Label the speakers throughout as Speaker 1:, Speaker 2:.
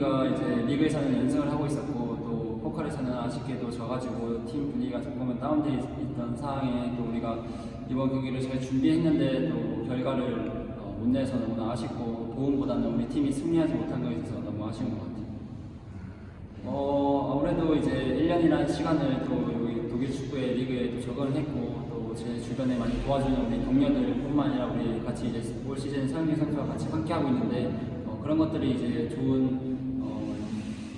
Speaker 1: 경기가 이제 리그에서는 연승을 하고 있었고 또 포칼에서는 아쉽게도 져가지고 팀 분위기가 조금은 다운돼 있- 있던 상황에 또 우리가 이번 경기를 잘 준비했는데 또 결과를 어, 못 내서 너무 아쉽고 도움보다는 우리 팀이 승리하지 못한 것에 있어서 너무 아쉬운 것 같아요. 어, 아무래도 이제 1년이라는 시간을 또 여기 독일 축구의 리그에 또 적응을 했고 또 제 주변에 많이 도와주는 우리 동료들뿐만 아니라 우리 같이 이제 올 시즌 서영민 선수와 같이 함께 하고 있는데 어, 그런 것들이 이제 좋은 어,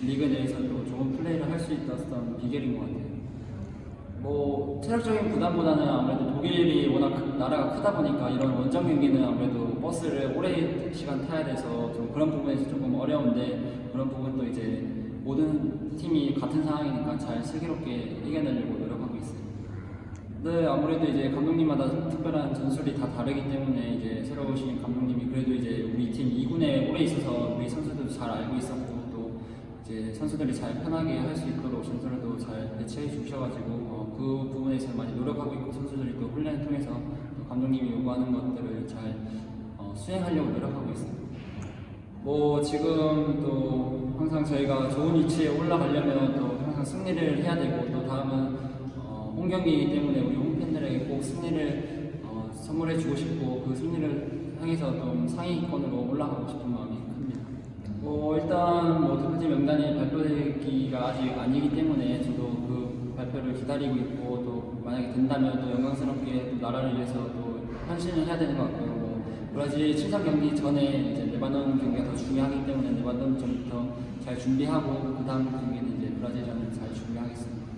Speaker 1: 리그 내에서 또 좋은 플레이를 할 수 있었던 비결인 것 같아요. 뭐 체력적인 부담보다는 아무래도 독일이 워낙 크- 나라가 크다 보니까 이런 원정 경기는 아무래도 버스를 오래 시간 타야 돼서 좀 그런 부분에서 조금 어려운데 그런 부분도 이제 모든 팀이 같은 상황이니까 잘 슬기롭게 이겨내려고 노력하고 있어요. 네, 아무래도 이제 감독님마다 특별한 전술이 다 다르기 때문에 이제 새로 오신 감독님이 그래도 이제 우리 팀 2군에 오래 있어서 우리 선수들도 잘 알고 있었고 또 이제 선수들이 잘 편하게 할 수 있도록 전술도 잘 배치해 주셔가지고 어, 그 부분에서 많이 노력하고 있고 선수들이 또 훈련을 통해서 또 감독님이 요구하는 것들을 잘 어, 수행하려고 노력하고 있습니다. 뭐 지금 또 항상 저희가 좋은 위치에 올라가려면 또 항상 승리를 해야 되고 또 다음은 어, 홈 경기이기 때문에 우리 홈 팬들에게 꼭 승리를 어, 선물해 주고 싶고 그 승리를 향해서 좀 상위권으로 올라가고 싶은 마음이 큽니다. 뭐 일단 뭐 대표팀 명단이 발표되기가 아직 아니기 때문에 저도 그 발표를 기다리고 있고 또 만약에 된다면 또 영광스럽게 또 나라를 위해서 또 헌신을 해야 되는 것 같고요. 뭐 브라질 친선 경기 전에 이제 레바논 경기가 더 중요하기 때문에 레바논 전부터 잘 준비하고 그 다음 경기는 이제 브라질전을 잘 준비하겠습니다.